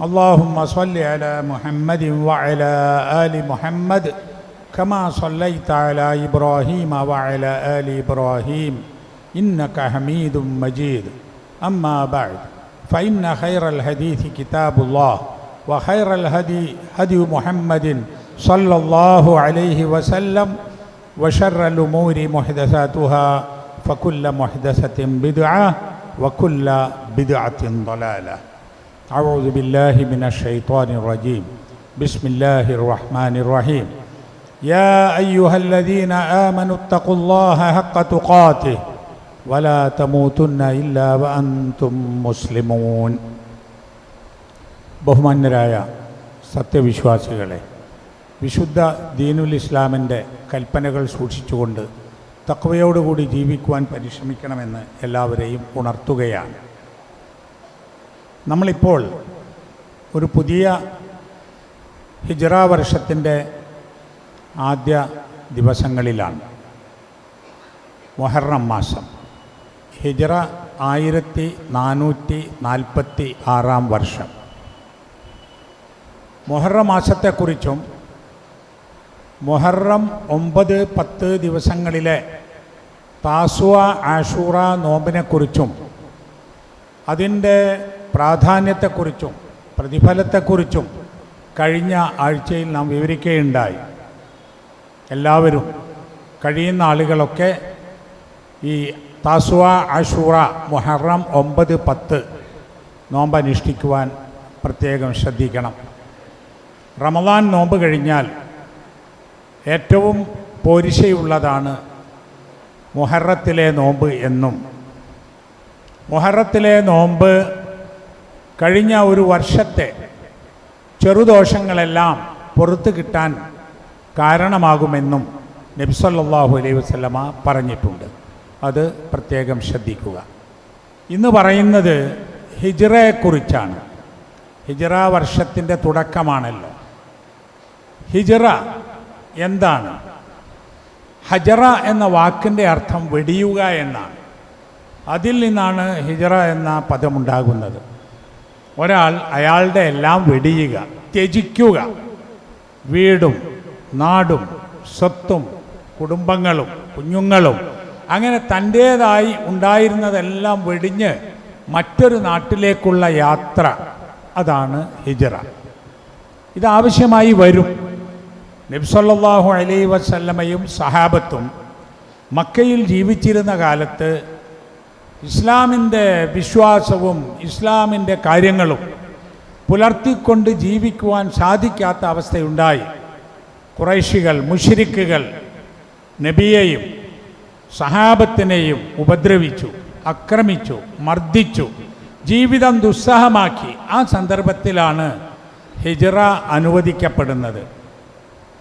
اللهم صل على محمد وعلى آل محمد كما صليت على إبراهيم وعلى آل إبراهيم. إنك حميد مجيد. أما بعد فإن خير الحديث كتاب الله وخير الهدي هدي محمد صلى الله عليه وسلم وشر الأمور محدثاتها فكل محدثة بدعة وكل بدعة ضلالة. أعوذ بالله من الشيطان الرجيم بسم الله الرحمن الرحيم يا أيها الذين آمنوا اتقوا الله حق تقاته ولا تموتن إلا وأنتم مسلمون ബഹുമാന്യരായ സത്യവിശ്വാസികളെ വിശുദ്ധ ദീനുൽ ഇസ്ലാമിൻ്റെ കൽപ്പനകൾ സൂക്ഷിച്ചുകൊണ്ട് തക്വയോടുകൂടി ജീവിക്കുവാൻ പരിശ്രമിക്കണമെന്ന് എല്ലാവരെയും ഉണർത്തുകയാണ് നമ്മളിപ്പോൾ ഒരു പുതിയ ഹിജറ വർഷത്തിന്റെ ആദ്യ ദിവസങ്ങളിലാണ്. മൊഹറം മാസം. ഹിജറ ആയിരത്തി നാനൂറ്റി നാൽപ്പത്തി ആറാം വർഷം. മൊഹറം മാസത്തെക്കുറിച്ചും മൊഹറം ഒമ്പത് പത്ത് ദിവസങ്ങളിലെ താസുവ ആഷൂറ നോമ്പിനെക്കുറിച്ചും അതിന്റെ പ്രാധാന്യത്തെക്കുറിച്ചും പ്രതിഫലത്തെക്കുറിച്ചും കഴിഞ്ഞ ആഴ്ചയിൽ നാം വിവരിക്കുകയുണ്ടായി. എല്ലാവരും കഴിയുന്ന ആളുകളൊക്കെ ഈ താസുവ അഷൂറ മുഹറം ഒമ്പത് പത്ത് നോമ്പ് അനുഷ്ഠിക്കുവാൻ പ്രത്യേകം ശ്രദ്ധിക്കണം. റമദാൻ നോമ്പ് കഴിഞ്ഞാൽ ഏറ്റവും പോരിശയുള്ളതാണ് മുഹറത്തിലെ നോമ്പ് എന്നും. മുഹറത്തിലെ നോമ്പ് കഴിഞ്ഞ ഒരു വർഷത്തെ ചെറുദോഷങ്ങളെല്ലാം പുറത്തു കിട്ടാൻ കാരണമാകുമെന്നും നബ്സല്ലാഹു അലൈഹി വസ്ലമ പറഞ്ഞിട്ടുണ്ട്. അത് പ്രത്യേകം ശ്രദ്ധിക്കുക. ഇന്ന് പറയുന്നത് ഹിജറയെക്കുറിച്ചാണ്. ഹിജറ വർഷത്തിന്റെ തുടക്കമാണല്ലോ. ഹിജറ എന്താണ്? ഹജറ എന്ന വാക്കിന്റെ അർത്ഥം വെടിയുക എന്നാണ്. അതിൽ നിന്നാണ് ഹിജറ എന്ന പദമുണ്ടാകുന്നത്. ഒരാൾ അയാളുടെ എല്ലാം വെടിയുക ത്യജിക്കുക. വീടും നാടും സ്വത്തും കുടുംബങ്ങളും കുഞ്ഞുങ്ങളും അങ്ങനെ തന്റേതായി ഉണ്ടായിരുന്നതെല്ലാം വെടിഞ്ഞ് മറ്റൊരു നാട്ടിലേക്കുള്ള യാത്ര. അതാണ് ഹിജറ. ഇതാവശ്യമായി വരും. നബ്സല്ലാഹു അലൈ വസല്ലമയും സഹാബത്തും മക്കയിൽ ജീവിച്ചിരുന്ന കാലത്ത് ഇസ്ലാമിന്റെ വിശ്വാസവും ഇസ്ലാമിന്റെ കാര്യങ്ങളും പുലർത്തിക്കൊണ്ട് ജീവിക്കുവാൻ സാധിക്കാത്ത അവസ്ഥയുണ്ടായി. കുറൈശികൾ മുഷിരിക്കുകൾ നബിയെയും സഹാബത്തിനെയും ഉപദ്രവിച്ചു ആക്രമിച്ചു മർദ്ദിച്ചു ജീവിതം ദുസ്സഹമാക്കി. ആ സന്ദർഭത്തിലാണ് ഹിജറ അനുവദിക്കപ്പെടുന്നത്.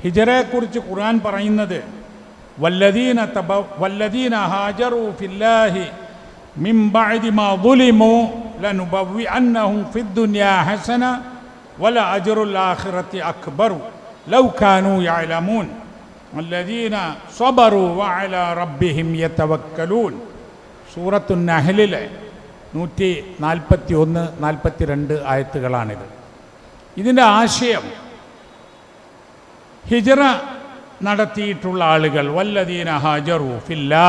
ഹിജറയെക്കുറിച്ച് ഖുർആൻ പറയുന്നത് വല്ലദീന തബ വല്ലദീന ഹാജറു ഫില്ലാഹി من بعد ما ظلموا لنبوئنهم في الدنيا حسنة ولأجر الآخرة أكبر لو كانوا يعلمون الذين صبروا وعلى ربهم يتوكلون സൂറത്തു നഹലിലെ നൂറ്റി നാൽപ്പത്തി ഒന്ന് നാൽപ്പത്തി രണ്ട് ആയത്തുകളാണിത് ഇതിൻ്റെ ആശയം ഹിജറ നടത്തിയിട്ടുള്ള ആളുകൾ വല്ലദീന ഹാജറു ഫില്ലാ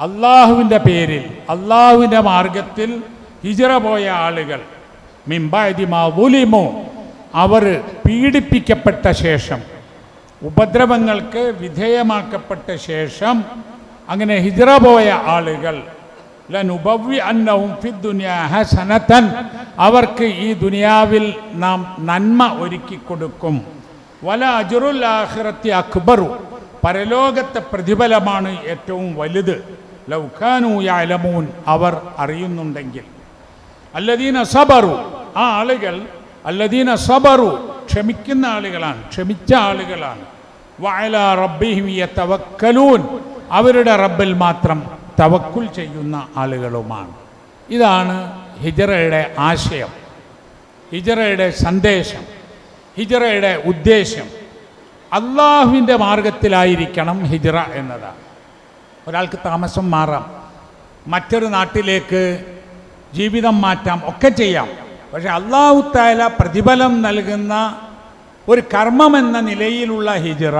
അള്ളാഹുവിന്റെ പേരിൽ അള്ളാഹുവിന്റെ മാർഗത്തിൽ ഹിജറ പോയ ആളുകൾ മിംബാദിമാവുലിമോ അവർ പീഡിപ്പിക്കപ്പെട്ട ശേഷം ഉപദ്രവങ്ങൾക്ക് വിധേയമാക്കപ്പെട്ട ശേഷം അങ്ങനെ ഹിജറ പോയ ആളുകൾ ഹസനത്തൻ അവർക്ക് ഈ ദുനിയാവിൽ നാം നന്മ ഒരുക്കി കൊടുക്കും. വല അജുറുൽ അക്ബറു പരലോകത്തെ പ്രതിഫലമാണ് ഏറ്റവും വലുത്. ലൗഖാനു യാലമൂൻ അവർ അറിയുന്നുണ്ടെങ്കിൽ. അല്ലദീന സബറു ആ ആളുകൾ അല്ലദീന സബറു ക്ഷമിക്കുന്ന ആളുകളാണ് ക്ഷമിച്ച ആളുകളാണ്. വയല റബ്ബിഹിം തവക്കലൂൻ അവരുടെ റബ്ബിൽ മാത്രം തവക്കുൽ ചെയ്യുന്ന ആളുകളുമാണ്. ഇതാണ് ഹിജറയുടെ ആശയം ഹിജറയുടെ സന്ദേശം ഹിജറയുടെ ഉദ്ദേശം. അള്ളാഹുവിന്റെ മാർഗത്തിലായിരിക്കണം ഹിജറ എന്നതാണ്. ഒരാൾക്ക് താമസം മാറാം. മറ്റൊരു നാട്ടിലേക്ക് ജീവിതം മാറ്റാം ഒക്കെ ചെയ്യാം. പക്ഷെ അള്ളാഹു താല പ്രതിഫലം നൽകുന്ന ഒരു കർമ്മം എന്ന നിലയിലുള്ള ഹിജറ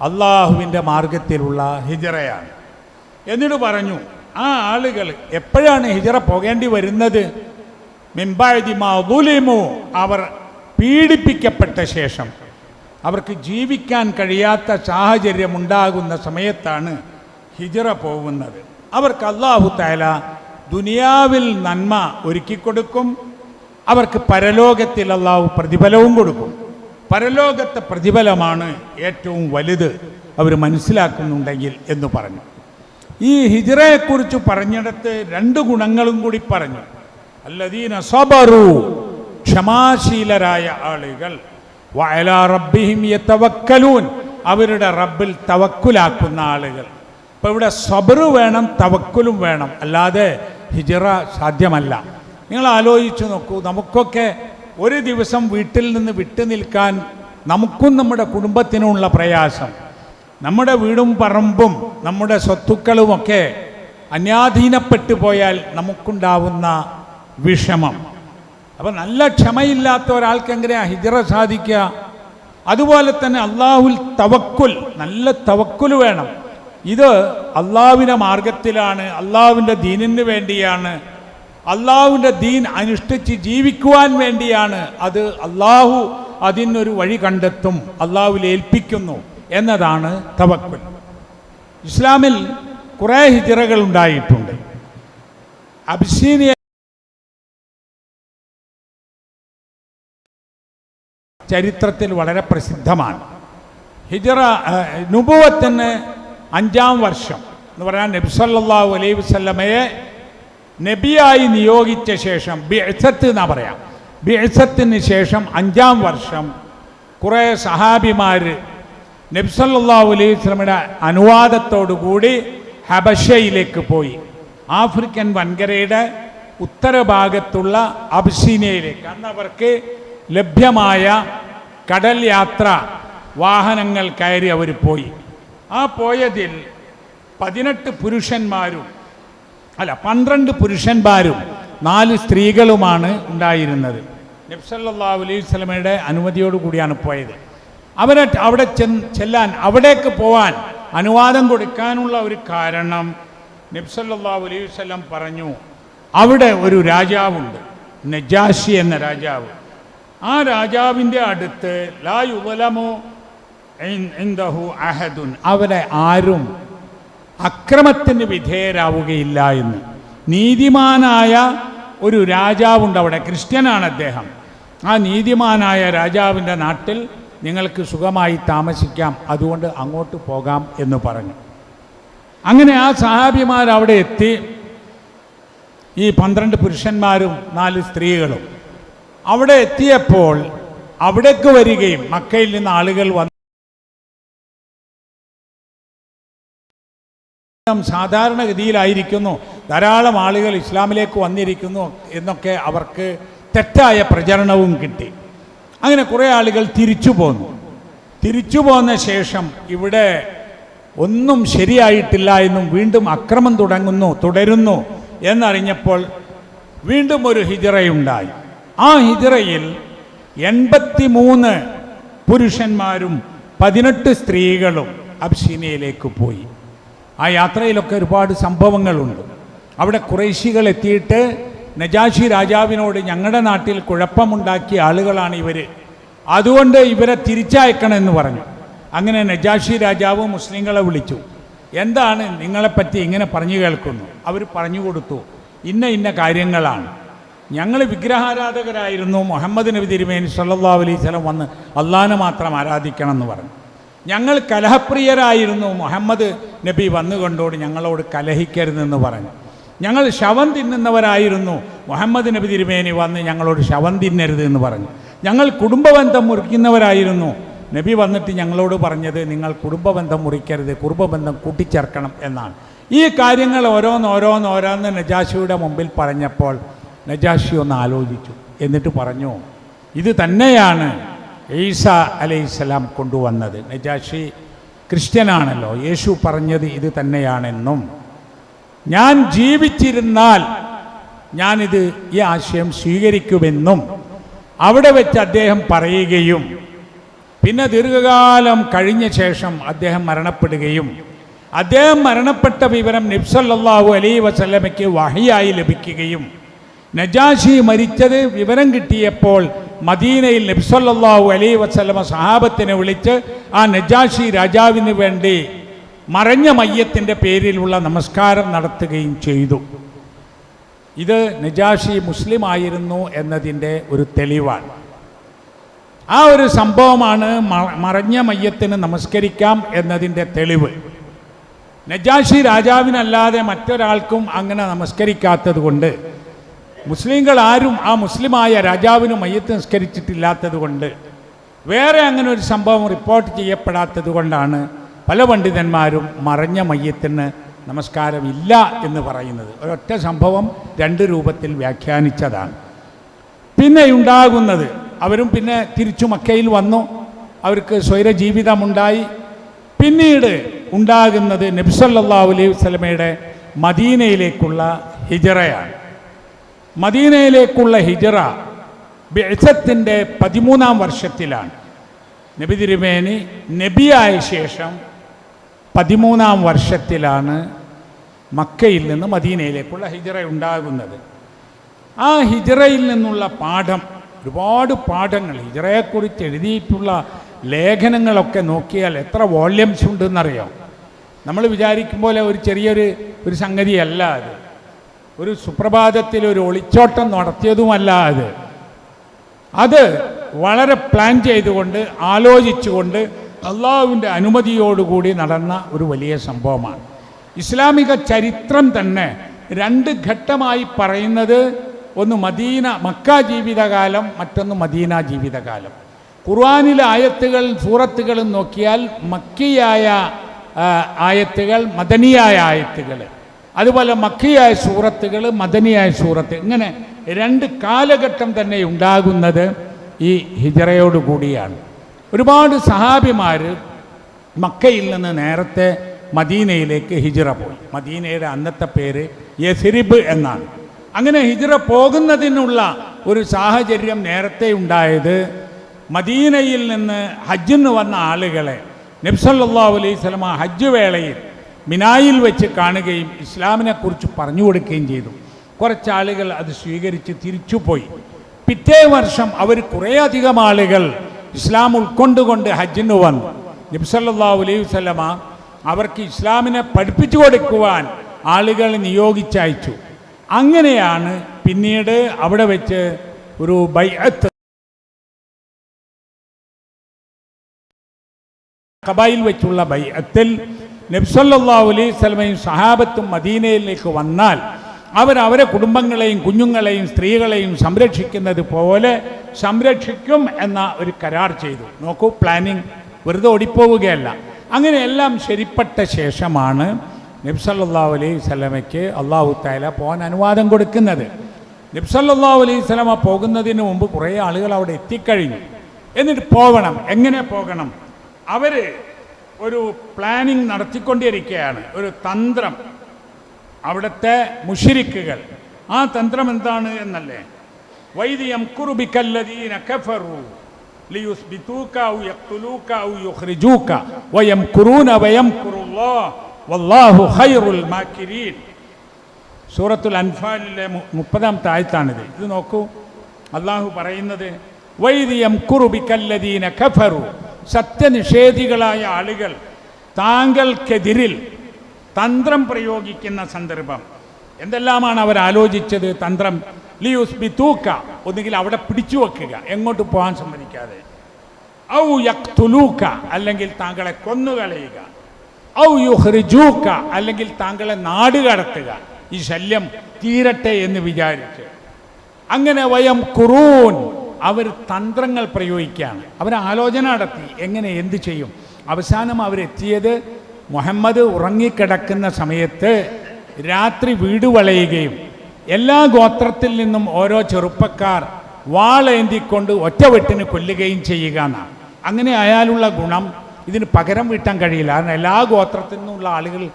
അള്ളാഹുവിന്റെ മാർഗത്തിലുള്ള ഹിജറയാണ്. എന്നിട്ട് പറഞ്ഞു ആ ആളുകൾ എപ്പോഴാണ് ഹിജറ പോകേണ്ടി വരുന്നത്? മിമ്പാഴ്തിമാതുലിമു അവർ പീഡിപ്പിക്കപ്പെട്ട ശേഷം. അവർക്ക് ജീവിക്കാൻ കഴിയാത്ത സാഹചര്യം ഉണ്ടാകുന്ന സമയത്താണ് ഹിജറ പോകുന്നത്. അവർക്ക് അള്ളാഹു താല ദുനിയാവിൽ നന്മ ഒരുക്കി കൊടുക്കും. അവർക്ക് പരലോകത്തിൽ അള്ളാഹു പ്രതിഫലവും കൊടുക്കും. പരലോകത്തെ പ്രതിഫലമാണ് ഏറ്റവും വലുത് അവർ മനസ്സിലാക്കുന്നുണ്ടെങ്കിൽ എന്ന് പറഞ്ഞു. ഈ ഹിജറയെക്കുറിച്ച് പറഞ്ഞിടത്ത് രണ്ട് ഗുണങ്ങളും കൂടി പറഞ്ഞു. അല്ലദീന സബറു ക്ഷമാശീലരായ ആളുകൾ. വയലാ റബ്ബിഹിം യതവക്കലൂൻ അവരുടെ റബ്ബിൽ തവക്കുലാക്കുന്ന ആളുകൾ. ഇപ്പം ഇവിടെ സബറ് വേണം തവക്കലും വേണം. അല്ലാതെ ഹിജറ സാധ്യമല്ല. നിങ്ങൾ ആലോചിച്ച് നോക്കൂ നമുക്കൊക്കെ ഒരു ദിവസം വീട്ടിൽ നിന്ന് വിട്ടു നിൽക്കാൻ നമുക്കും നമ്മുടെ കുടുംബത്തിനുമുള്ള പ്രയാസം. നമ്മുടെ വീടും പറമ്പും നമ്മുടെ സ്വത്തുക്കളുമൊക്കെ അന്യാധീനപ്പെട്ടു പോയാൽ നമുക്കുണ്ടാവുന്ന വിഷമം. അപ്പം നല്ല ക്ഷമയില്ലാത്ത ഒരാൾക്ക് എങ്ങനെയാ ഹിജറ സാധിക്കുക? അതുപോലെ തന്നെ അള്ളാഹുൽ തവക്കുൽ നല്ല തവക്കുൽ വേണം. ഇത് അള്ളാവിന്റെ മാർഗത്തിലാണ് അള്ളാവിന്റെ ദീനിന് വേണ്ടിയാണ് അള്ളാഹുവിന്റെ ദീൻ അനുഷ്ഠിച്ച് ജീവിക്കുവാൻ വേണ്ടിയാണ് അത് അള്ളാഹു അതിനൊരു വഴി കണ്ടെത്തും അള്ളാഹുവിൽ ഏൽപ്പിക്കുന്നു എന്നതാണ് തവക്കുൽ. ഇസ്ലാമിൽ കുറേ ഹിജറകൾ ഉണ്ടായിട്ടുണ്ട്. അബ്സീനിയ ചരിത്രത്തിൽ വളരെ പ്രസിദ്ധമാണ്. ഹിജറ നുബുവത്തിന് അഞ്ചാം വർഷം എന്ന് പറഞ്ഞാൽ നബ്സല്ലാഹു അലൈഹി വസല്ലമയെ നബിയായി നിയോഗിച്ച ശേഷം ബിഅസത്ത് എന്നാ പറയാം. ബിഅസത്തിന് ശേഷം അഞ്ചാം വർഷം കുറേ സഹാബിമാർ നബ്സല്ലാഹു അലൈഹി വസ്ലമയുടെ അനുവാദത്തോടു കൂടി ഹബഷയിലേക്ക് പോയി. ആഫ്രിക്കൻ വൻകരയുടെ ഉത്തരഭാഗത്തുള്ള അബ്സീനയിലേക്ക് അന്ന് അവർക്ക് ലഭ്യമായ കടൽ യാത്ര വാഹനങ്ങൾ കയറി അവർ പോയി. ആ പോയതിൽ പതിനെട്ട് പുരുഷന്മാരും അല്ല പന്ത്രണ്ട് പുരുഷന്മാരും നാല് സ്ത്രീകളുമാണ് ഉണ്ടായിരുന്നത്. നബ്സല്ലാ അലൈഹി സ്വലമയുടെ അനുമതിയോടുകൂടിയാണ് പോയത്. അവരെ അവിടെ ചെല്ലാൻ അവിടേക്ക് പോവാൻ അനുവാദം കൊടുക്കാനുള്ള ഒരു കാരണം നബ്സല്ലാ അലൈഹി വല്ലം പറഞ്ഞു. അവിടെ ഒരു രാജാവുണ്ട് നജാഷി എന്ന രാജാവ്. ആ രാജാവിന്റെ അടുത്ത് ലാ യുവലമോ അവരെ ആരും അക്രമത്തിന് വിധേയരാവുകയില്ല എന്ന്. നീതിമാനായ ഒരു രാജാവുണ്ട് അവിടെ ക്രിസ്ത്യനാണ് അദ്ദേഹം. ആ നീതിമാനായ രാജാവിന്റെ നാട്ടിൽ നിങ്ങൾക്ക് സുഖമായി താമസിക്കാം അതുകൊണ്ട് അങ്ങോട്ട് പോകാം എന്ന് പറഞ്ഞു. അങ്ങനെ ആ സഹാബിമാർ അവിടെ എത്തി. ഈ പന്ത്രണ്ട് പുരുഷന്മാരും നാല് സ്ത്രീകളും. അവിടെ എത്തിയപ്പോൾ അവിടേക്ക് വരികയും മക്കയിൽ നിന്ന് ആളുകൾ വന്ന് സാധാരണഗതിയിലായിരിക്കുന്നു. ധാരാളം ആളുകൾ ഇസ്ലാമിലേക്ക് വന്നിരിക്കുന്നു എന്നൊക്കെ അവർക്ക് തെറ്റായ പ്രചരണവും കിട്ടി. അങ്ങനെ കുറേ ആളുകൾ തിരിച്ചു പോന്നു. തിരിച്ചു പോന്ന ശേഷം ഇവിടെ ഒന്നും ശരിയായിട്ടില്ല എന്നും വീണ്ടും അക്രമം തുടങ്ങുന്നു തുടരുന്നു എന്നറിഞ്ഞപ്പോൾ വീണ്ടും ഒരു ഹിജറയുണ്ടായി. ആ ഹിജറയിൽ എൺപത്തി മൂന്ന് പുരുഷന്മാരും പതിനെട്ട് സ്ത്രീകളും അബ്സീനിയയിലേക്ക് പോയി. ആ യാത്രയിലൊക്കെ ഒരുപാട് സംഭവങ്ങളുണ്ട്. അവിടെ കുറേശികൾ എത്തിയിട്ട് നജാഷി രാജാവിനോട് ഞങ്ങളുടെ നാട്ടിൽ കുഴപ്പമുണ്ടാക്കിയ ആളുകളാണ് ഇവർ അതുകൊണ്ട് ഇവരെ തിരിച്ചയക്കണമെന്ന് പറഞ്ഞു. അങ്ങനെ നജാഷി രാജാവ് മുസ്ലിങ്ങളെ വിളിച്ചു. എന്താണ് നിങ്ങളെപ്പറ്റി ഇങ്ങനെ പറഞ്ഞു കേൾക്കുന്നു? അവർ പറഞ്ഞു കൊടുത്തു ഇന്ന ഇന്ന കാര്യങ്ങളാണ്. ഞങ്ങൾ വിഗ്രഹാരാധകരായിരുന്നു. മുഹമ്മദ് നബി തിരുമേനി സല്ലാ അലൈഹി സ്വലം വന്ന് അള്ളാഹിനെ മാത്രം ആരാധിക്കണം എന്ന് പറഞ്ഞു. ഞങ്ങൾ കലഹപ്രിയരായിരുന്നു. മുഹമ്മദ് നബി വന്നുകൊണ്ടോട് ഞങ്ങളോട് കലഹിക്കരുതെന്ന് പറഞ്ഞു. ഞങ്ങൾ ശവം തിന്നുന്നവരായിരുന്നു. മുഹമ്മദ് നബി തിരുമേനി വന്ന് ഞങ്ങളോട് ശവം തിന്നരുത് എന്ന് പറഞ്ഞു. ഞങ്ങൾ കുടുംബബന്ധം മുറിക്കുന്നവരായിരുന്നു. നബി വന്നിട്ട് ഞങ്ങളോട് പറഞ്ഞത് നിങ്ങൾ കുടുംബബന്ധം മുറിക്കരുത് കുടുംബബന്ധം കൂട്ടിച്ചേർക്കണം എന്നാണ്. ഈ കാര്യങ്ങൾ ഓരോന്നോരോന്നോരോന്ന് ഓരോന്ന് ഓരോന്ന് നജാഷിയുടെ മുമ്പിൽ പറഞ്ഞപ്പോൾ നജാഷി ഒന്ന് ആലോചിച്ചു. എന്നിട്ട് പറഞ്ഞു ഇത് തന്നെയാണ് ഈസ അലൈഹിസ്സലാം കൊണ്ടുവന്നത്. നജാഷി ക്രിസ്ത്യനാണല്ലോ. യേശു പറഞ്ഞത് ഇത് തന്നെയാണെന്നും. ഞാൻ ജീവിച്ചിരുന്നാൽ ഞാനിത് ഈ ആശയം സ്വീകരിക്കുമെന്നും അവിടെ വെച്ച് അദ്ദേഹം പറയുകയും പിന്നെ ദീർഘകാലം കഴിഞ്ഞ ശേഷം അദ്ദേഹം മരണപ്പെടുകയും അദ്ദേഹം മരണപ്പെട്ട വിവരം നിബ്സല്ലാഹു അലൈ വസല്ലമയ്ക്ക് വഹിയായി ലഭിക്കുകയും നജാഷി മരിച്ചത് വിവരം കിട്ടിയപ്പോൾ മദീനയിൽ നബ്സല്ലാഹു അലൈ വസ്ലമ സഹാബത്തിനെ വിളിച്ച് ആ നജാഷി രാജാവിന് വേണ്ടി മറഞ്ഞ മയ്യത്തിന്റെ പേരിലുള്ള നമസ്കാരം നടത്തുകയും ചെയ്തു. ഇത് നജാഷി മുസ്ലിം ആയിരുന്നു എന്നതിന്റെ ഒരു തെളിവാണ്. ആ ഒരു സംഭവമാണ് മറഞ്ഞ മയ്യത്തിന് നമസ്കരിക്കാം എന്നതിന്റെ തെളിവ്. നജാഷി രാജാവിനല്ലാതെ മറ്റൊരാൾക്കും അങ്ങനെ നമസ്കരിക്കാത്തത് കൊണ്ട് മുസ്ലിങ്ങൾ ആരും ആ മുസ്ലിമായ രാജാവിന് മയ്യത്ത് നിസ്കരിച്ചിട്ടില്ലാത്തത് കൊണ്ട് വേറെ അങ്ങനെ ഒരു സംഭവം റിപ്പോർട്ട് ചെയ്യപ്പെടാത്തത് കൊണ്ടാണ് പല പണ്ഡിതന്മാരും മറഞ്ഞ മയ്യത്തിന് നമസ്കാരമില്ല എന്ന് പറയുന്നത്. ഒരൊറ്റ സംഭവം രണ്ട് രൂപത്തിൽ വ്യാഖ്യാനിച്ചതാണ്. പിന്നെ ഉണ്ടാകുന്നത് അവരും പിന്നെ തിരിച്ചു മക്കയിൽ വന്നു. അവർക്ക് സ്വൈര ജീവിതമുണ്ടായി പിന്നീട് ഉണ്ടാകുന്നത് നബ്സല്ലാ അലൈഹി വസല്ലമയുടെ മദീനയിലേക്കുള്ള ഹിജറയാണ്. മദീനയിലേക്കുള്ള ഹിജറ ബിഴത്തിന്റെ പതിമൂന്നാം വർഷത്തിലാണ്. നബി തിരുമേനി നബിയായ ശേഷം പതിമൂന്നാം വർഷത്തിലാണ് മക്കയിൽ നിന്ന് മദീനയിലേക്കുള്ള ഹിജറ ഉണ്ടാകുന്നത്. ആ ഹിജറയിൽ നിന്നുള്ള പാഠം ഒരുപാട് പാഠങ്ങൾ ഹിജറയെക്കുറിച്ച് എഴുതിയിട്ടുള്ള ലേഖനങ്ങളൊക്കെ നോക്കിയാൽ എത്ര വോള്യംസ് ഉണ്ടെന്നറിയാം നമ്മൾ വിചാരിക്കും പോലെ ഒരു ചെറിയൊരു ഒരു സംഗതിയല്ല അത്. ഒരു സുപ്രഭാതത്തിൽ ഒരു ഒളിച്ചോട്ടം നടത്തിയതുമല്ല അത്. അത് വളരെ പ്ലാൻ ചെയ്തുകൊണ്ട് ആലോചിച്ചുകൊണ്ട് അള്ളാഹുവിന്റെ അനുമതിയോടുകൂടി നടന്ന ഒരു വലിയ സംഭവമാണ്. ഇസ്ലാമിക ചരിത്രം തന്നെ രണ്ട് ഘട്ടമായി പറയുന്നത് ഒന്ന് മദീന മക്ക ജീവിതകാലം മറ്റൊന്ന് മദീന ജീവിതകാലം. ഖുർആാനിലെ ആയത്തുകൾ സൂറത്തുകളും നോക്കിയാൽ മക്കിയായ ആയത്തുകൾ മദനിയായ ആയത്തുകൾ. അതുപോലെ മക്കിയായ സൂറത്തുകൾ മദനിയായ സൂറത്ത്. ഇങ്ങനെ രണ്ട് കാലഘട്ടം തന്നെ ഉണ്ടാകുന്നത് ഈ ഹിജറയോട് കൂടിയാണ്. ഒരുപാട് സഹാബിമാർ മക്കയിൽ നിന്ന് നേരത്തെ മദീനയിലേക്ക് ഹിജറ പോയി. മദീനയുടെ അന്നത്തെ പേര് യസിരിബ് എന്നാണ്. അങ്ങനെ ഹിജറ പോകുന്നതിനുള്ള ഒരു സാഹചര്യം നേരത്തെ ഉണ്ടായത് മദീനയിൽ നിന്ന് ഹജ്ജിന് വന്ന ആളുകളെ നബ്സല്ലാ അലൈഹി സ്വലമ ഹജ്ജ് വേളയിൽ മിനായിൽ വെച്ച് കാണുകയും ഇസ്ലാമിനെക്കുറിച്ച് പറഞ്ഞു കൊടുക്കുകയും ചെയ്തു. കുറച്ചാളുകൾ അത് സ്വീകരിച്ച് തിരിച്ചുപോയി. പിറ്റേ വർഷം അവർ കുറേയധികം ആളുകൾ ഇസ്ലാം ഉൾക്കൊണ്ടുകൊണ്ട് ഹജ്ജിന് വന്നു. നബ്സല്ലാ അലൈഹി വസല്ലമ അവർക്ക് ഇസ്ലാമിനെ പഠിപ്പിച്ചു കൊടുക്കുവാൻ ആളുകൾ നിയോഗിച്ചയച്ചു. അങ്ങനെയാണ് പിന്നീട് അവിടെ വെച്ച് ഒരു ബൈഅത്ത് കബായിൽ വെച്ചുള്ള ബൈഅത്തിൽ നബ്സല്ലാ അലൈഹി സ്വലമയും സഹാബത്തും മദീനയിലേക്ക് വന്നാൽ അവർ അവരെ കുടുംബങ്ങളെയും കുഞ്ഞുങ്ങളെയും സ്ത്രീകളെയും സംരക്ഷിക്കുന്നത് പോലെ സംരക്ഷിക്കും എന്ന ഒരു കരാർ ചെയ്തു. നോക്കൂ പ്ലാനിങ് വെറുതെ ഓടിപ്പോവുകയല്ല. അങ്ങനെയെല്ലാം ശരിപ്പെട്ട ശേഷമാണ് നബ്സല്ലാ അലൈഹി സ്വലമയ്ക്ക് അള്ളാഹു താല പോകാൻ അനുവാദം കൊടുക്കുന്നത്. നബ്സല്ലാ അലൈഹി സ്വലമ പോകുന്നതിന് മുമ്പ് കുറേ ആളുകൾ അവിടെ എത്തിക്കഴിഞ്ഞു. എന്നിട്ട് പോകണം എങ്ങനെ പോകണം? അവർ ഒരു പ്ലാനിങ് നടത്തിക്കൊണ്ടിരിക്കുകയാണ് ഒരു തന്ത്രം. അവിടുത്തെ മുഷിരിക്കുകൾ. ആ തന്ത്രം എന്താണ് എന്നല്ലേ? വൈദ്യം കുറുബിക്കല്ലതീന കഫറു. ലിയുസ്ബിതൂക ഔ യഖ്തുലൂക ഔ യുഖ്രിജൂക. വയംകുറൂന വയംകുറുല്ലാഹ് വല്ലാഹു ഖൈറുൽ മാക്കിരീൻ. സൂറത്തുൽ അൻഫാലിലെ മുപ്പതാമത്തെ ആയത്താണിത് ഇത് നോക്കൂ. അള്ളാഹു പറയുന്നത് വൈദ്യം കുറുബിക്കല്ലതീന കഫറു. സത്യനിഷേധികളായ ആളുകൾ താങ്കൾക്കെതിരിൽ തന്ത്രം പ്രയോഗിക്കുന്ന സന്ദർഭം. എന്തെല്ലാമാണ് അവർ ആലോചിച്ചത്? തന്ത്രം. ലിയൂസ് ബി തൂക്ക ഒന്നുകിൽ അവിടെ പിടിച്ചു വെക്കുക എങ്ങോട്ട് പോകാൻ സമ്മതിക്കാതെ. ഔ യക്തുലൂക്ക അല്ലെങ്കിൽ താങ്കളെ കൊന്നുകളയുക. ഔ യുഹ്രിജൂക്ക അല്ലെങ്കിൽ താങ്കളെ നാട് കടത്തുക. ഈ ശല്യം തീരട്ടെ എന്ന് വിചാരിച്ച്. അങ്ങനെ വയം കുറൂൻ അവർ തന്ത്രങ്ങൾ പ്രയോഗിക്കുകയാണ്. അവർ ആലോചന നടത്തി. എങ്ങനെ എന്ത് ചെയ്യും? അവസാനം അവരെത്തിയത് മുഹമ്മദ് ഉറങ്ങിക്കിടക്കുന്ന സമയത്ത് രാത്രി വീട് വളയുകയും എല്ലാ ഗോത്രത്തിൽ നിന്നും ഓരോ ചെറുപ്പക്കാർ വാളേന്തിക്കൊണ്ട് ഒറ്റവെട്ടിന് കൊല്ലുകയും ചെയ്യുക എന്നാണ്. അങ്ങനെ ആയാലുള്ള ഗുണം ഇതിന് പകരം വീട്ടാൻ കഴിയില്ല. കാരണം എല്ലാ ഗോത്രത്തിൽ നിന്നുള്ള ആളുകൾ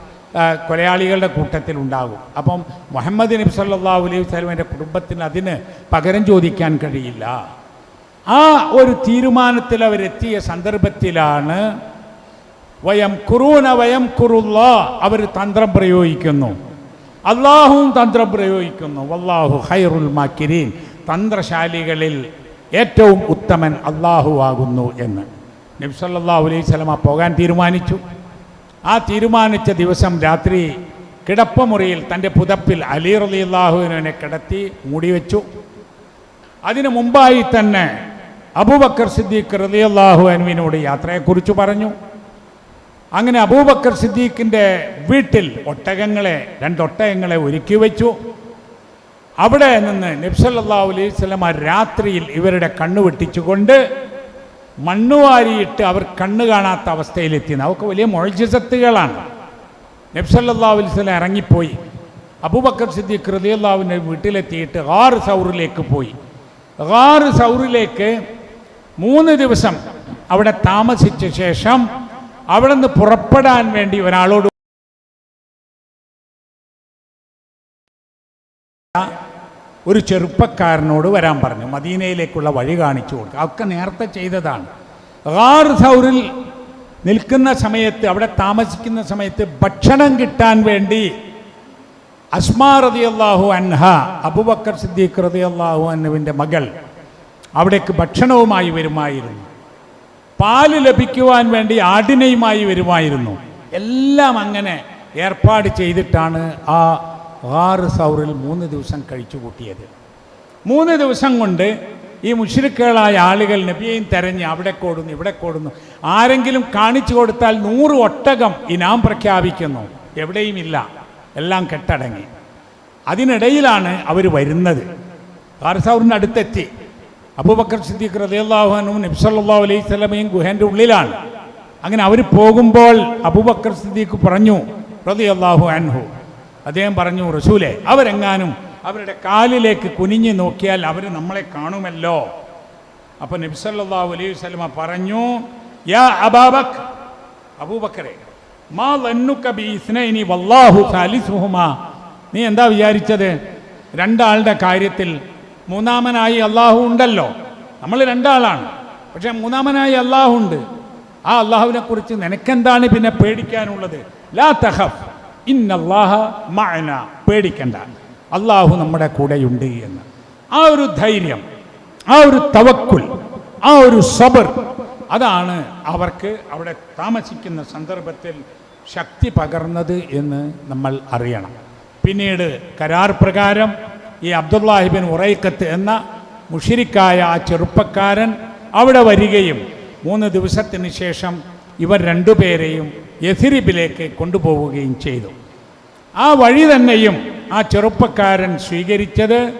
കൊലയാളികളുടെ കൂട്ടത്തിൽ ഉണ്ടാകും. അപ്പം മുഹമ്മദ് നബി സല്ലാ അലൈഹി സ്വലമിന്റെ കുടുംബത്തിന് അതിന് പകരം ചോദിക്കാൻ കഴിയില്ല. ആ ഒരു തീരുമാനത്തിൽ അവരെത്തിയ സന്ദർഭത്തിലാണ് വയം കുറൂന വയം കുറുള്ള അവർ തന്ത്രം പ്രയോഗിക്കുന്നു. അള്ളാഹുവും തന്ത്രം പ്രയോഗിക്കുന്നു. വല്ലാഹു ഹൈറുൽ മാക്കിരീൻ. തന്ത്രശാലികളിൽ ഏറ്റവും ഉത്തമൻ അള്ളാഹു ആകുന്നു എന്ന്. നബ്സല്ലാ അലൈഹി സ്വലമ പോകാൻ തീരുമാനിച്ചു. ആ തീരുമാനിച്ച ദിവസം രാത്രി കിടപ്പമുറിയിൽ തന്റെ പുതപ്പിൽ അലി റളിയല്ലാഹുവിനെ കിടത്തി മൂടിവെച്ചു അതിനു മുമ്പായി തന്നെ അബൂബക്കർ സിദ്ദീഖ് റളിയല്ലാഹു അൻവിനോട് യാത്രയെക്കുറിച്ച് പറഞ്ഞു. അങ്ങനെ അബൂബക്കർ സിദ്ദീഖിന്റെ വീട്ടിൽ ഒട്ടകങ്ങളെ രണ്ടൊട്ടകങ്ങളെ ഒരുക്കി വെച്ചു. അവിടെ നിന്ന് നബ്സല്ലാ അലൈഹി സ്വലമ രാത്രിയിൽ ഇവരുടെ കണ്ണു വെട്ടിച്ചുകൊണ്ട് മണ്ണുവാരിയിട്ട് അവർ കണ്ണു കാണാത്ത അവസ്ഥയിലെത്തി. അവർക്ക് വലിയ മൊഴിജത്തുകളാണ് നബ്സല്ലാ അലൈഹി സ്വലം ഇറങ്ങിപ്പോയി. അബൂബക്കർ സിദ്ദീഖ് ഹൃദയല്ലാവിന്റെ വീട്ടിലെത്തിയിട്ട് ആറ് സൗറിലേക്ക് പോയി. ആറ് സൗറിലേക്ക് മൂന്ന് ദിവസം അവിടെ താമസിച്ച ശേഷം അവിടെ നിന്ന് പുറപ്പെടാൻ വേണ്ടി ഒരാളോട് ഒരു ചെറുപ്പക്കാരനോട് വരാൻ പറഞ്ഞു. മദീനയിലേക്കുള്ള വഴി കാണിച്ചു കൊടുക്കുക അതൊക്കെ നേരത്തെ ചെയ്തതാണ്. ഗാർ സൗറിൽ നിൽക്കുന്ന സമയത്ത് അവിടെ താമസിക്കുന്ന സമയത്ത് ഭക്ഷണം കിട്ടാൻ വേണ്ടി അസ്മാ റതി അള്ളാഹു അൻഹ അബുബക്കർ സിദ്ദീഖ് റതി അള്ളാഹു അന്നുവിന്റെ മകൾ അവിടേക്ക് ഭക്ഷണവുമായി വരുമായിരുന്നു. പാൽ ലഭിക്കുവാൻ വേണ്ടി ആടിനയുമായി വരുമായിരുന്നു. എല്ലാം അങ്ങനെ ഏർപ്പാട് ചെയ്തിട്ടാണ് ആ ആറ് സൗറിൽ മൂന്ന് ദിവസം കഴിച്ചു കൂട്ടിയത്. മൂന്ന് ദിവസം കൊണ്ട് ഈ മുഷിരിക്കുകളായ ആളുകൾ നബിയെയും തെരഞ്ഞ് അവിടെ കൊടുന്നു ഇവിടെ കൊടുന്നു. ആരെങ്കിലും കാണിച്ചു കൊടുത്താൽ നൂറ് ഒട്ടകം ഇനാം പ്രഖ്യാപിക്കുന്നു. എവിടെയും ഇല്ല. എല്ലാം കെട്ടടങ്ങി. അതിനിടയിലാണ് അവർ വരുന്നത്. ആർസൗറിന്റെ അടുത്തെത്തി. അബൂബക്കർ സിദ്ദീഖ് റളിയല്ലാഹുനും നബ്സല്ലാ അലൈഹി സ്വലമയും ഗുഹേന്റെ ഉള്ളിലാണ്. അങ്ങനെ അവർ പോകുമ്പോൾ അബൂബക്കർ സിദ്ദീഖ് പറഞ്ഞു റളിയല്ലാഹു അൻഹു അദ്ദേഹം പറഞ്ഞു റസൂലെ അവരെങ്ങാനും അവരുടെ കാലിലേക്ക് കുനിഞ്ഞു നോക്കിയാൽ അവർ നമ്മളെ കാണുമല്ലോ. അപ്പോൾ നബ്സല്ലാ അലൈഹി വസല്ലമ പറഞ്ഞു യാ അബാബക് അബൂബക്കറെ മാ ബി ഇസ്നൈനി വല്ലാഹു നീ എന്താ വിചാരിച്ചത്? രണ്ടാളുടെ കാര്യത്തിൽ മൂന്നാമനായി അള്ളാഹു ഉണ്ടല്ലോ. നമ്മൾ രണ്ടാളാണ്. പക്ഷെ മൂന്നാമനായി അള്ളാഹു ഉണ്ട്. ആ അള്ളാഹുവിനെ കുറിച്ച് നിനക്കെന്താണ് പിന്നെ പേടിക്കാനുള്ളത്? ലാ തഹഫ് ഇന്നല്ലാഹ മഅന. പേടിക്കണ്ട. അള്ളാഹു നമ്മുടെ കൂടെയുണ്ട് എന്ന്. ആ ഒരു ധൈര്യം ആ ഒരു തവക്കുൽ ആ ഒരു സബർ അതാണ് അവർക്ക് അവിടെ താമസിക്കുന്ന സന്ദർഭത്തിൽ ശക്തി പകർന്നത് എന്ന് നമ്മൾ അറിയണം. പിന്നീട് കരാർ പ്രകാരം ഈ അബ്ദുല്ലാഹിബിൻ ഉറൈക്കത്ത് എന്ന മുഷിരിക്കായ ആ ചെറുപ്പക്കാരൻ അവിടെ വരികയും മൂന്ന് ദിവസത്തിന് ശേഷം ഇവർ രണ്ടുപേരെയും യഥിരിബിലേക്ക് കൊണ്ടുപോവുകയും ചെയ്തു. ആ വഴി തന്നെയും ആ ചെറുപ്പക്കാരൻ സ്വീകരിച്ചത്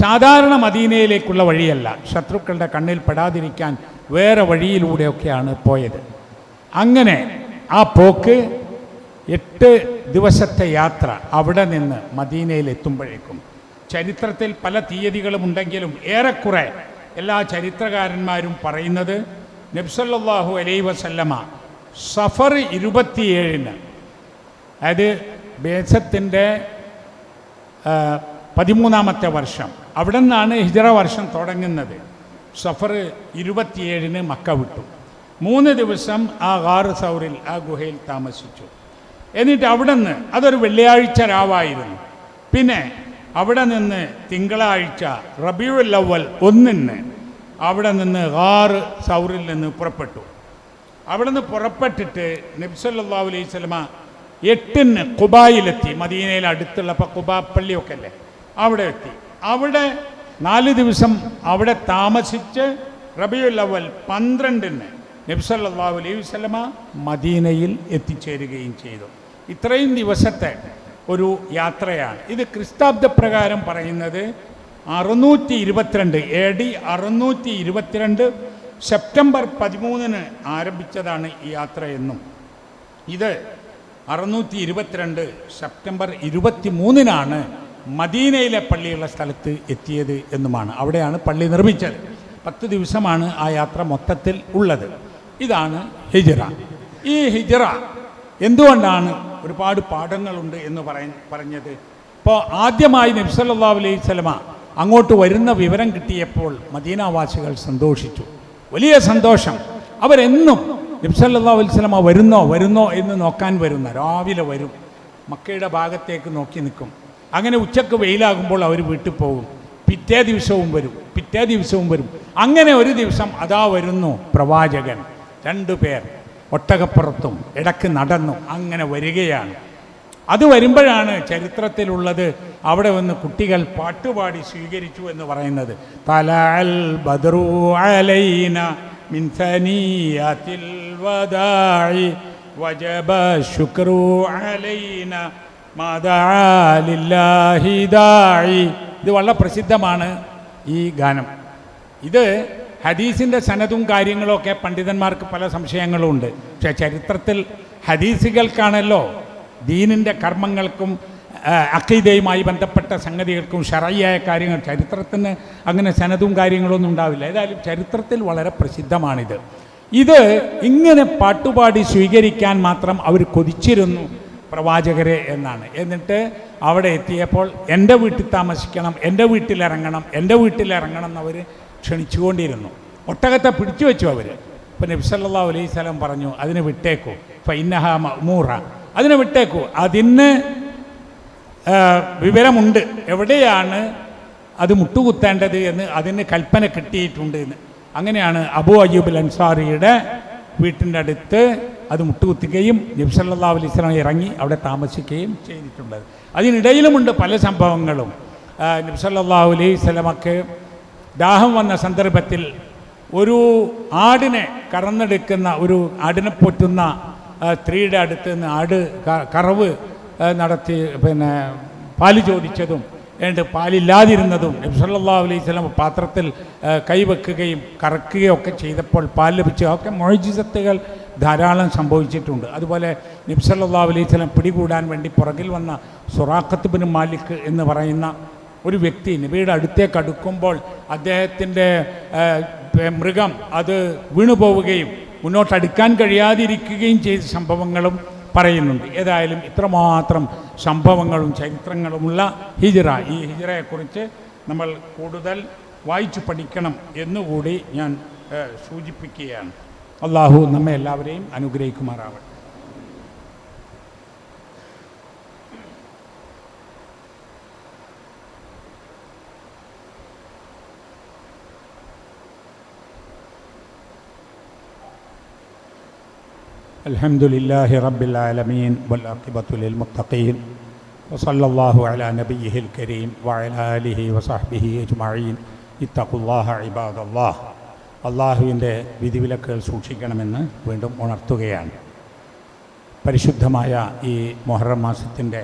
സാധാരണ മദീനയിലേക്കുള്ള വഴിയല്ല. ശത്രുക്കളുടെ കണ്ണിൽ പെടാതിരിക്കാൻ വേറെ വഴിയിലൂടെയൊക്കെയാണ് പോയത്. അങ്ങനെ ആ പോക്ക് എട്ട് ദിവസത്തെ യാത്ര അവിടെ നിന്ന് മദീനയിലെത്തുമ്പോഴേക്കും. ചരിത്രത്തിൽ പല തീയതികളും ഉണ്ടെങ്കിലും ഏറെക്കുറെ എല്ലാ ചരിത്രകാരന്മാരും പറയുന്നത് നബ്സല്ലാഹു അലൈ വസല്ലമ സഫർ ഇരുപത്തിയേഴിന്. അതായത് ബേസത്തിന്റെ പതിമൂന്നാമത്തെ വർഷം. അവിടെ നിന്നാണ് ഹിജറ വർഷം തുടങ്ങുന്നത്. സഫർ ഇരുപത്തിയേഴിന് മക്ക വിട്ടു. മൂന്ന് ദിവസം ആ ഗാർ സൗറിൽ ആ ഗുഹയിൽ താമസിച്ചു. എന്നിട്ട് അവിടെ നിന്ന് അതൊരു വെള്ളിയാഴ്ച രാവായിരുന്നു. പിന്നെ അവിടെ നിന്ന് തിങ്കളാഴ്ച റബിയുൽ അവൽ ഒന്നിന് അവിടെ നിന്ന് ഗാർ സൗറിൽ നിന്ന് പുറപ്പെട്ടു. അവിടെ നിന്ന് പുറപ്പെട്ടിട്ട് നബ്സല്ലാ അലൈഹി സ്വലമ എട്ടിന് കുബായിലെത്തി മദീനയിൽ അടുത്തുള്ള ഇപ്പോൾ കുബാപ്പള്ളിയൊക്കെ അല്ലേ? അവിടെ എത്തി. അവിടെ നാല് ദിവസം അവിടെ താമസിച്ച് റബിയുൽ അവൽ പന്ത്രണ്ടിന് നബ്സല്ലാ അലൈഹി സ്വലമ മദീനയിൽ എത്തിച്ചേരുകയും ചെയ്തു. ഇത്രയും ദിവസത്തെ ഒരു യാത്രയാണ്. ഇത് ക്രിസ്താബ്ദ പ്രകാരം പറയുന്നത് അറുന്നൂറ്റി ഇരുപത്തിരണ്ട് എ ഡി അറുന്നൂറ്റി ഇരുപത്തിരണ്ട് സെപ്റ്റംബർ പതിമൂന്നിന് ആരംഭിച്ചതാണ് ഈ യാത്ര എന്നും. ഇത് അറുന്നൂറ്റി ഇരുപത്തിരണ്ട് സെപ്റ്റംബർ ഇരുപത്തി മൂന്നിനാണ് മദീനയിലെ പള്ളിയുള്ള സ്ഥലത്ത് എത്തിയത് എന്നുമാണ്. അവിടെയാണ് പള്ളി നിർമ്മിച്ചത്. പത്ത് ദിവസമാണ് ആ യാത്ര മൊത്തത്തിൽ ഉള്ളത്. ഇതാണ് ഹിജറ. ഈ ഹിജറ എന്തുകൊണ്ടാണ് ഒരുപാട് പാഠങ്ങളുണ്ട് എന്ന് പറയ പറഞ്ഞത്? ഇപ്പോൾ ആദ്യമായി നബ്സല്ലാ അലൈഹി സ്വലമ അങ്ങോട്ട് വരുന്ന വിവരം കിട്ടിയപ്പോൾ മദീനാവാസികൾ സന്തോഷിച്ചു. വലിയ സന്തോഷം. അവരെന്നും നബ്സല്ലാ അലൈവലമ വരുന്നോ വരുന്നോ എന്ന് നോക്കാൻ വരുന്ന രാവിലെ വരും മക്കയുടെ ഭാഗത്തേക്ക് നോക്കി നിൽക്കും. അങ്ങനെ ഉച്ചയ്ക്ക് വെയിലാകുമ്പോൾ അവർ വീട്ടിൽ പോകും. പിറ്റേ ദിവസവും വരും പിറ്റേ ദിവസവും വരും. അങ്ങനെ ഒരു ദിവസം അതാ വരുന്നു പ്രവാചകൻ. രണ്ടു പേർ ഒട്ടകപ്പുറത്തും ഇടയ്ക്ക് നടന്നു അങ്ങനെ വരികയാണ്. അത് വരുമ്പോഴാണ് ചരിത്രത്തിലുള്ളത്. അവിടെ വന്ന് കുട്ടികൾ പാട്ടുപാടി സ്വീകരിച്ചു എന്ന് പറയുന്നത്. തലൽ വദാഇ വജബ ഇത് വളരെ പ്രസിദ്ധമാണ് ഈ ഗാനം. ഇത് ഹദീസിന്റെ സനതും കാര്യങ്ങളൊക്കെ പണ്ഡിതന്മാർക്ക് പല സംശയങ്ങളും ഉണ്ട്. പക്ഷേ ചരിത്രത്തിൽ ഹദീസുകൾക്കാണല്ലോ ദീനിന്റെ കർമ്മങ്ങൾക്കും അക്കൈതയുമായി ബന്ധപ്പെട്ട സംഗതികൾക്കും ഷറയ്യായ കാര്യങ്ങൾ ചരിത്രത്തിന് അങ്ങനെ സനതും കാര്യങ്ങളൊന്നും ഉണ്ടാവില്ല. ഏതായാലും ചരിത്രത്തിൽ വളരെ പ്രസിദ്ധമാണിത്. ഇത് ഇങ്ങനെ പാട്ടുപാടി സ്വീകരിക്കാൻ മാത്രം അവർ കൊതിച്ചിരുന്നു പ്രവാചകരെ എന്നാണ്. എന്നിട്ട് അവിടെ എത്തിയപ്പോൾ എന്റെ വീട്ടിൽ താമസിക്കണം എന്റെ വീട്ടിലിറങ്ങണം എന്റെ വീട്ടിലിറങ്ങണം എന്നവർ ക്ഷണിച്ചുകൊണ്ടിരുന്നു. ഒട്ടകത്തെ പിടിച്ചു വെച്ചു അവർ ഇപ്പം നബ്സല്ലാ അലൈഹി സ്വലം പറഞ്ഞു അതിനെ വിട്ടേക്കൂ. ഫൈനഹ മൂറ അതിനെ വിട്ടേക്കൂ. അതിന് വിവരമുണ്ട്. എവിടെയാണ് അത് മുട്ടുകുത്തേണ്ടത് എന്ന് അതിന് കൽപ്പന കിട്ടിയിട്ടുണ്ട് എന്ന്. അങ്ങനെയാണ് അബു അയ്യൂബ് അൻസാറിയുടെ വീട്ടിന്റെ അടുത്ത് അത് മുട്ടുകുത്തുകയും നബ്സല്ലാ അലൈഹി സ്വലം ഇറങ്ങി അവിടെ താമസിക്കുകയും ചെയ്തിട്ടുള്ളത്. അതിനിടയിലുമുണ്ട് പല സംഭവങ്ങളും. നബ്സല്ലാ അലൈഹി സ്വലമക്ക് ദാഹം വന്ന സന്ദർഭത്തിൽ ഒരു ആടിനെ കറന്നെടുക്കുന്ന ഒരു ആടിനെ പോറ്റുന്ന സ്ത്രീയുടെ അടുത്ത് നിന്ന് ആട് കറവ് നടത്തി പിന്നെ പാൽ ചോദിച്ചതും ഏണ്ട് പാലില്ലാതിരുന്നതും നബ്സല്ലാ അലൈഹി സ്വലം പാത്രത്തിൽ കൈവെക്കുകയും കറക്കുകയും ഒക്കെ ചെയ്തപ്പോൾ പാൽ ലഭിച്ചു. ഒക്കെ മൊഴിജിസത്തുകൾ ധാരാളം സംഭവിച്ചിട്ടുണ്ട്. അതുപോലെ നബ്സല്ലാ അലൈഹി സ്വലം പിടികൂടാൻ വേണ്ടി പുറകിൽ വന്ന സുറാഖത്ത് ബിൻ മാലിക് എന്ന് പറയുന്ന ഒരു വ്യക്തി നബിയുടെ അടുത്തേക്ക് അടുക്കുമ്പോൾ അദ്ദേഹത്തിന്റെ മൃഗം അത് വീണുപോവുകയും മുന്നോട്ട് അടുക്കാൻ കഴിയാതിരിക്കുകയും ചെയ്ത സംഭവങ്ങളും പറയുന്നുണ്ട്. ഏതായാലും ഇത്രമാത്രം സംഭവങ്ങളും ചരിത്രങ്ങളുമുള്ള ഹിജറ ഈ ഹിജറയെക്കുറിച്ച് നമ്മൾ കൂടുതൽ വായിച്ചു പഠിക്കണം എന്നുകൂടി ഞാൻ സൂചിപ്പിക്കുകയാണ്. അള്ളാഹു നമ്മെ എല്ലാവരെയും അനുഗ്രഹിക്കുമാറാവട്ടെ. الحمد لله رب العالمين والعاقبة للمتقين وصلى الله على نبيه الكريم وعلى آله وصحبه أجمعين اتقوا الله عباد الله അള്ളാഹുവിൻ്റെ വിധിവിലക്കുകൾ സൂക്ഷിക്കണമെന്ന് വീണ്ടും ഉണർത്തുകയാണ് പരിശുദ്ധമായ ഈ മൊഹറം മാസത്തിൻ്റെ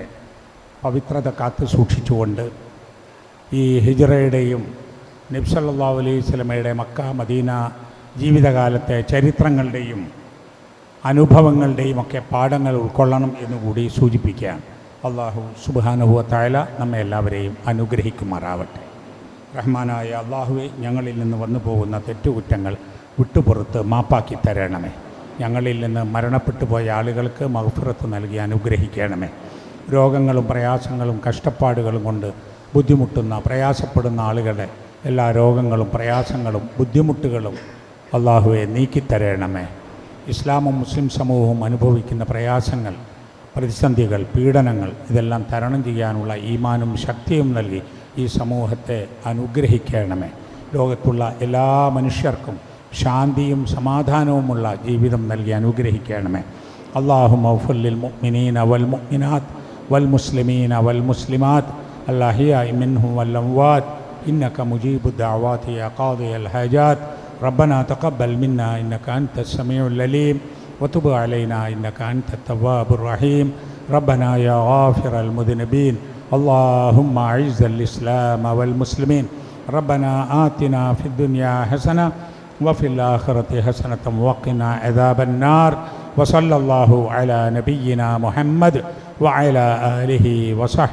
പവിത്രത കാത്തു സൂക്ഷിച്ചുകൊണ്ട് ഈ ഹിജറയുടെയും നബ്സല്ലാ അലൈഹി സ്വലമയുടെ മക്ക മദീന ജീവിതകാലത്തെ ചരിത്രങ്ങളുടെയും അനുഭവങ്ങളുടെയും ഒക്കെ പാഠങ്ങൾ ഉൾക്കൊള്ളണം എന്നുകൂടി സൂചിപ്പിക്കുകയാണ്. അള്ളാഹു സുബാനുഭവ തായാല നമ്മെ എല്ലാവരെയും അനുഗ്രഹിക്കുമാറാവട്ടെ. റഹ്മാനായ അള്ളാഹുവെ ഞങ്ങളിൽ നിന്ന് വന്നു പോകുന്ന തെറ്റുകുറ്റങ്ങൾ വിട്ടുപുറത്ത് മാപ്പാക്കി തരണമേ. ഞങ്ങളിൽ നിന്ന് മരണപ്പെട്ടു പോയ ആളുകൾക്ക് മഹഫുറത്ത് നൽകി അനുഗ്രഹിക്കണമേ. രോഗങ്ങളും പ്രയാസങ്ങളും കഷ്ടപ്പാടുകളും കൊണ്ട് ബുദ്ധിമുട്ടുന്ന പ്രയാസപ്പെടുന്ന ആളുകളെ എല്ലാ രോഗങ്ങളും പ്രയാസങ്ങളും ബുദ്ധിമുട്ടുകളും അള്ളാഹുവെ നീക്കിത്തരണമേ. ഇസ്ലാമും മുസ്ലിം സമൂഹവും അനുഭവിക്കുന്ന പ്രയാസങ്ങൾ പ്രതിസന്ധികൾ പീഡനങ്ങൾ ഇതെല്ലാം തരണം ചെയ്യാനുള്ള ഈമാനും ശക്തിയും നൽകി ഈ സമൂഹത്തെ അനുഗ്രഹിക്കണമേ. ലോകത്തുള്ള എല്ലാ മനുഷ്യർക്കും ശാന്തിയും സമാധാനവുമുള്ള ജീവിതം നൽകി അനുഗ്രഹിക്കണമേ. അള്ളാഹു മൗഫുല്ലിൽ മുഅ്മിനീന വൽ മുഅ്മിനാത്ത് വൽ മുസ്ലിമീന വൽ മുസ്ലിമാത്ത് അല്ലാഹിയ മിൻഹു വൽ അംവാത്ത് ഇന്നക മുജീബു ദഅവാതി യാ ഹജാത്ത് ربنا تقبل منا إنك أنت السميع العليم وتب علينا إنك أنت التواب الرحيم. ربنا يا غافر المذنبين. اللهم أعز الإسلام والمسلمين. ربنا آتنا في الدنيا حسنة وفي الآخرة حسنة وقنا عذاب النار. وصلى الله على نبينا محمد وعلى آله وصحبه